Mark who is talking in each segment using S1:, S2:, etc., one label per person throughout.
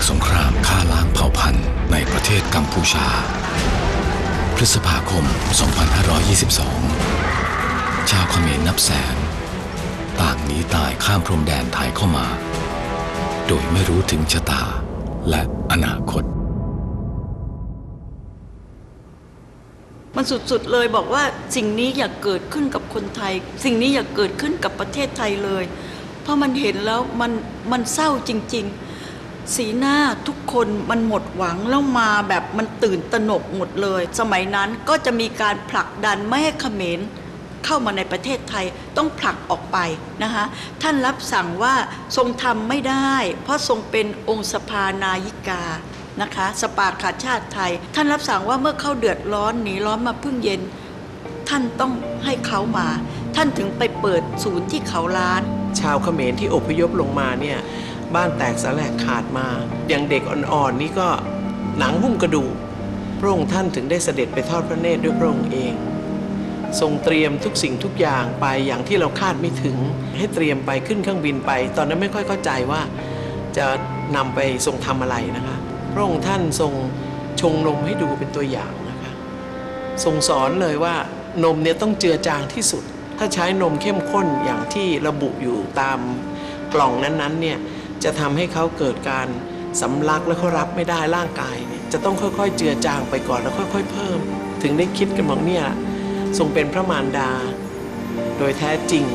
S1: จกสงครามฆ่าล้างเผ่าพันธุ์ในประเทศกัมพูชา พฤษภาคม 2522 ชาวเขมรนับแสน ต่างหนีตายข้ามพรมแดนไทยเข้ามา โดยไม่รู้ถึงชะตาและอนาคต
S2: มันสุดๆเลยบอกว่าสิ่งนี้อย่าเกิดขึ้นกับคนไทย สิ่งนี้อย่าเกิดขึ้นกับประเทศไทยเลย เพราะมันเห็นแล้วมันมันเศร้าจริง ๆ สีหน้าทุกคนมันหมดหวังแล้วมาแบบมันตื่นตระหนกหมดเลย สมัยนั้นก็จะมีการผลักดันไม่ให้เขมรเข้ามาในประเทศไทยต้องผลักออกไปนะคะท่านรับสั่งว่าทรงทำไม่ได้ เพราะทรงเป็นองค์สภานายิกานะคะสปาขาชาติไทย ท่านรับสั่งว่าเมื่อเขาเดือดร้อนหนีร้อนมาพึ่งเย็น ท่านต้องให้เขามา ท่านถึงไปเปิดศูนย์ที่เขาล้าน
S3: ชาวเขมรที่อพยพลงมาเนี่ย บ้านแตกสลายขาดมา อย่างเด็กอ่อนๆนี่ก็หนังหุ้มกระดูกพระองค์ท่านถึงได้เสด็จไปทอดพระเนตรด้วยพระองค์เอง ทรงเตรียมทุกสิ่งทุกอย่างไปอย่างที่เราคาดไม่ถึง ให้เตรียมไปขึ้นเครื่องบินไป ตอนนั้นไม่ค่อยเข้าใจว่าจะนำไปทรงทำอะไรนะคะพระองค์ท่านทรงชงนมให้ดูเป็นตัวอย่างนะคะทรงสอนเลยว่านมเนี่ยต้องเจือจางที่สุด ถ้าใช้นมเข้มข้นอย่างที่ระบุอยู่ตามกล่องนั้นๆเนี่ย จะทำให้เขาเกิดการสำลักและเขารับไม่ได้ร่างกายเนี่ยจะต้องค่อยๆ เจือจางไปก่อนแล้วค่อย ๆ เพิ่ม ถึงได้คิดกันบอกเนี่ยทรงเป็นพระมารดา โดยแท้จริง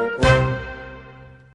S4: Thank you.